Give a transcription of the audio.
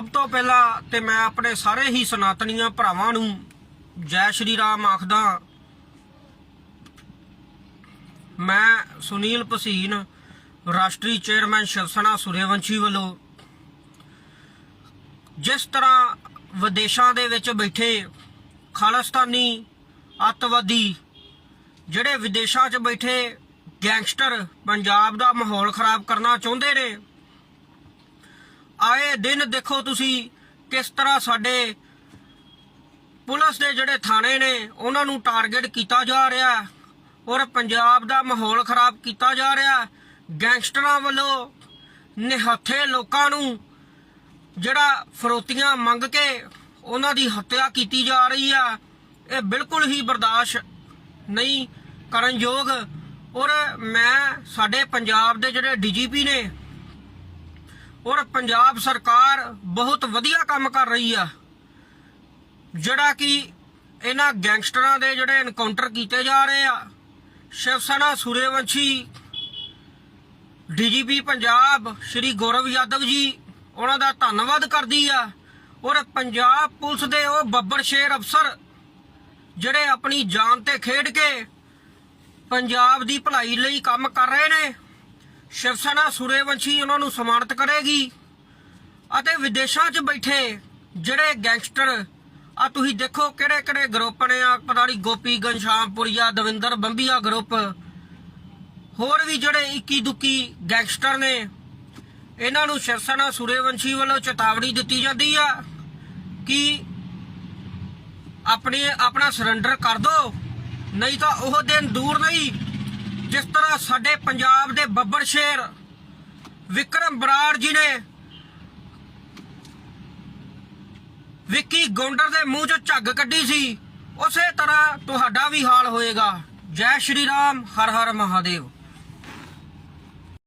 ਸਭ ਤੋਂ ਪਹਿਲਾਂ ਤੇ ਮੈਂ ਆਪਣੇ ਸਾਰੇ ਹੀ ਸਨਾਤਨੀਆਂ ਭਰਾਵਾਂ ਨੂੰ ਜੈ ਸ਼੍ਰੀ ਰਾਮ ਆਖਦਾ ਮੈਂ ਸੁਨੀਲ ਭਸੀਨ ਰਾਸ਼ਟਰੀ ਚੇਅਰਮੈਨ ਸ਼ਿਵ ਸੈਨਾ ਸੂਰਯਵੰਸ਼ੀ ਵੱਲੋਂ ਜਿਸ ਤਰ੍ਹਾਂ ਵਿਦੇਸ਼ਾਂ ਦੇ ਵਿੱਚ ਬੈਠੇ ਖਾਲਿਸਤਾਨੀ ਅੱਤਵਾਦੀ, ਜਿਹੜੇ ਵਿਦੇਸ਼ਾਂ 'ਚ ਬੈਠੇ ਗੈਂਗਸਟਰ, ਪੰਜਾਬ ਦਾ ਮਾਹੌਲ ਖਰਾਬ ਕਰਨਾ ਚਾਹੁੰਦੇ ਨੇ ਆਏ ਦਿਨ ਦੇਖੋ ਤੁਸੀਂ ਕਿਸ ਤਰ੍ਹਾਂ ਸਾਡੇ ਪੁਲਿਸ ਦੇ ਜਿਹੜੇ ਥਾਣੇ ਨੇ, ਉਹਨਾਂ ਨੂੰ ਟਾਰਗੇਟ ਕੀਤਾ ਜਾ ਰਿਹਾ ਔਰ ਪੰਜਾਬ ਦਾ ਮਾਹੌਲ ਖਰਾਬ ਕੀਤਾ ਜਾ ਰਿਹਾ ਗੈਂਗਸਟਰਾਂ ਵੱਲੋਂ ਨਿਹੱਥੇ ਲੋਕਾਂ ਨੂੰ ਜਿਹੜਾ ਫਰੋਤੀਆਂ ਮੰਗ ਕੇ ਉਹਨਾਂ ਦੀ ਹੱਤਿਆ ਕੀਤੀ ਜਾ ਰਹੀ ਆ, ਇਹ ਬਿਲਕੁਲ ਹੀ ਬਰਦਾਸ਼ਤ ਨਹੀਂ ਕਰਨ ਯੋਗ ਔਰ ਮੈਂ ਸਾਡੇ ਪੰਜਾਬ ਦੇ ਜਿਹੜੇ ਡੀਜੀਪੀ ਨੇ ਔਰ ਪੰਜਾਬ ਸਰਕਾਰ ਬਹੁਤ ਵਧੀਆ ਕੰਮ ਕਰ ਰਹੀ ਆ। ਜਿਹੜਾ ਕਿ ਇਹਨਾਂ ਗੈਂਗਸਟਰਾਂ ਦੇ ਜਿਹੜੇ ਐਨਕਾਊਂਟਰ ਕੀਤੇ ਜਾ ਰਹੇ ਆ। ਸ਼ਿਵ ਸੈਨਾ, ਸੂਰਯਵੰਸ਼ੀ, ਡੀਜੀਪੀ ਪੰਜਾਬ, ਸ਼੍ਰੀ ਗੌਰਵ ਯਾਦਵ ਜੀ, ਉਹਨਾਂ ਦਾ ਧੰਨਵਾਦ ਕਰਦੀ ਆ। ਔਰ ਪੰਜਾਬ ਪੁਲਿਸ ਦੇ ਉਹ ਬੱਬਰ ਸ਼ੇਰ ਅਫਸਰ, ਜਿਹੜੇ ਆਪਣੀ ਜਾਨ ਤੇ ਖੇਡ ਕੇ ਪੰਜਾਬ ਦੀ ਭਲਾਈ ਲਈ ਕੰਮ ਕਰ ਰਹੇ ਨੇ। ਸ਼ਿਵ ਸੈਨਾ ਸੂਰਯਵੰਸ਼ੀ ਉਹਨਾਂ ਨੂੰ ਸਮਾਨਤ ਕਰੇਗੀ ਅਤੇ ਵਿਦੇਸ਼ਾਂ 'ਚ ਬੈਠੇ ਜਿਹੜੇ ਗੈਂਗਸਟਰ ਆ ਤੁਸੀਂ ਦੇਖੋ ਕਿਹੜੇ ਕਿਹੜੇ ਗਰੁੱਪ ਨੇ ਆ, ਪਤਾ ਨਹੀਂ ਗੋਪੀ ਗਨਸ਼ਾਮਪੁਰੀਆ ਦਵਿੰਦਰ ਬੰਬੀਆ ਗਰੁੱਪ ਹੋਰ ਵੀ ਜਿਹੜੇ ਇੱਕੀ ਦੁੱਕੀ ਗੈਂਗਸਟਰ ਨੇ, ਇਹਨਾਂ ਨੂੰ ਸ਼ਿਵ ਸੈਨਾ ਸੂਰਯਵੰਸ਼ੀ ਵੱਲੋਂ ਚੇਤਾਵਨੀ ਦਿੱਤੀ ਜਾਂਦੀ ਆ ਕਿ ਆਪਣੇ, ਆਪਣਾ ਸਰੈਂਡਰ ਕਰ ਦਿਓ ਨਹੀਂ ਤਾਂ ਉਹ ਦਿਨ ਦੂਰ ਨਹੀਂ। ਜਿਸ ਤਰ੍ਹਾਂ ਸਾਡੇ ਪੰਜਾਬ ਦੇ ਬੱਬਰ ਸ਼ੇਰ, ਵਿਕਰਮ ਬਰਾੜ ਜੀ ਨੇ ਵਿੱਕੀ ਗੌਂਡਰ ਦੇ ਮੂੰਹ 'ਚੋਂ ਝੱਗ ਕੱਢੀ ਸੀ, ਉਸੇ ਤਰ੍ਹਾਂ ਤੁਹਾਡਾ ਵੀ ਹਾਲ ਹੋਏਗਾ। ਜੈ ਸ਼੍ਰੀ ਰਾਮ, ਹਰ ਹਰ ਮਹਾਦੇਵ।